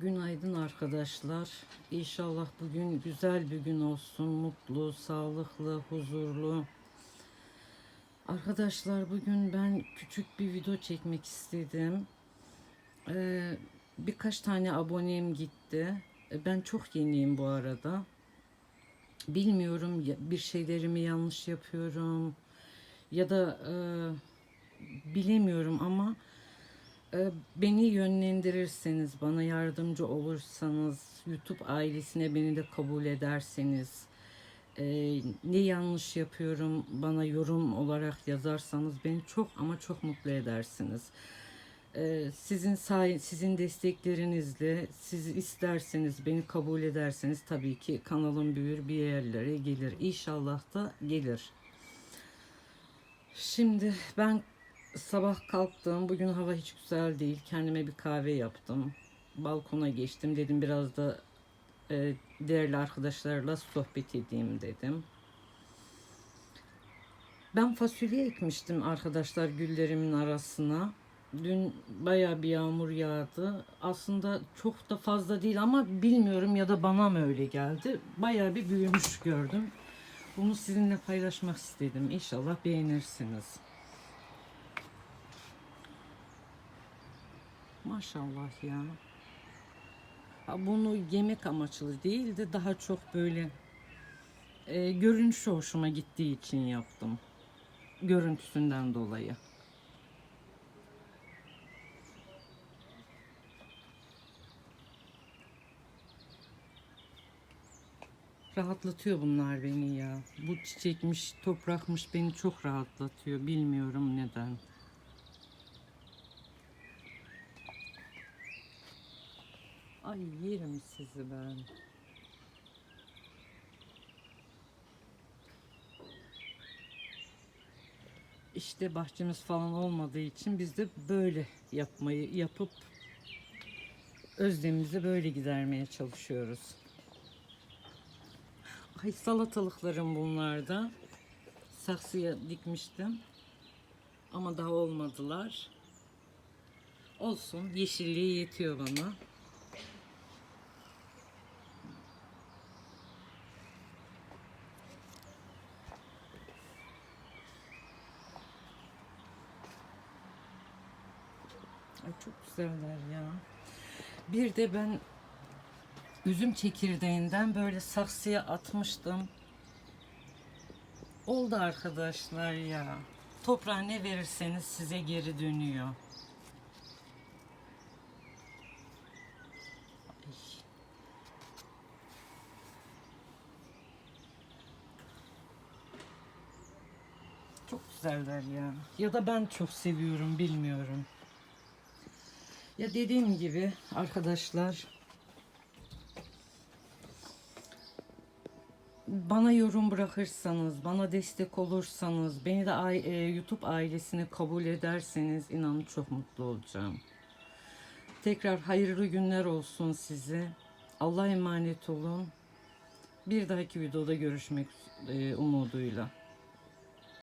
Günaydın arkadaşlar. İnşallah bugün güzel bir gün olsun. Mutlu, sağlıklı, huzurlu. Arkadaşlar bugün ben küçük bir video çekmek istedim. Ee, birkaç tane abonem gitti. Ee, Ben çok yeniyim bu arada. Bilmiyorum bir şeylerimi yanlış yapıyorum ya da e, bilemiyorum ama beni yönlendirirseniz, bana yardımcı olursanız, YouTube ailesine beni de kabul ederseniz, e, ne yanlış yapıyorum bana yorum olarak yazarsanız beni çok ama çok mutlu edersiniz. E, sizin say sizin desteklerinizle, siz isterseniz beni kabul ederseniz tabii ki kanalım büyür bir yerlere gelir. İnşallah da gelir. Şimdi ben sabah kalktım. Bugün hava hiç güzel değil. Kendime bir kahve yaptım. Balkona geçtim. Dedim biraz da e, değerli arkadaşlarla sohbet edeyim dedim. Ben fasulye ekmiştim arkadaşlar güllerimin arasına. Dün baya bir yağmur yağdı. Aslında çok da fazla değil ama bilmiyorum ya da bana mı öyle geldi. Baya bir büyümüş gördüm. Bunu sizinle paylaşmak istedim. İnşallah beğenirsiniz. Maşallah ya. Bunu yemek amaçlı değil de daha çok böyle e, görünüşü hoşuma gittiği için yaptım. Görüntüsünden dolayı. Rahatlatıyor bunlar beni ya. Bu çiçekmiş, toprakmış beni çok rahatlatıyor. Bilmiyorum neden. Ay yerim sizi ben. İşte bahçemiz falan olmadığı için biz de böyle yapmayı yapıp özlemimizi böyle gidermeye çalışıyoruz. Ay salatalıklarım bunlarda. Saksıya dikmiştim. Ama daha olmadılar. Olsun. Yeşilliği yetiyor bana. Ay çok güzeller ya. Bir de ben üzüm çekirdeğinden böyle saksıya atmıştım. Oldu arkadaşlar ya. Toprağa ne verirseniz size geri dönüyor. Çok güzeller ya. Ya da ben çok seviyorum bilmiyorum. Ya dediğim gibi arkadaşlar bana yorum bırakırsanız, bana destek olursanız, beni de e, YouTube ailesine kabul ederseniz inanın çok mutlu olacağım. Tekrar hayırlı günler olsun size. Allah'a emanet olun. Bir dahaki videoda görüşmek e, umuduyla.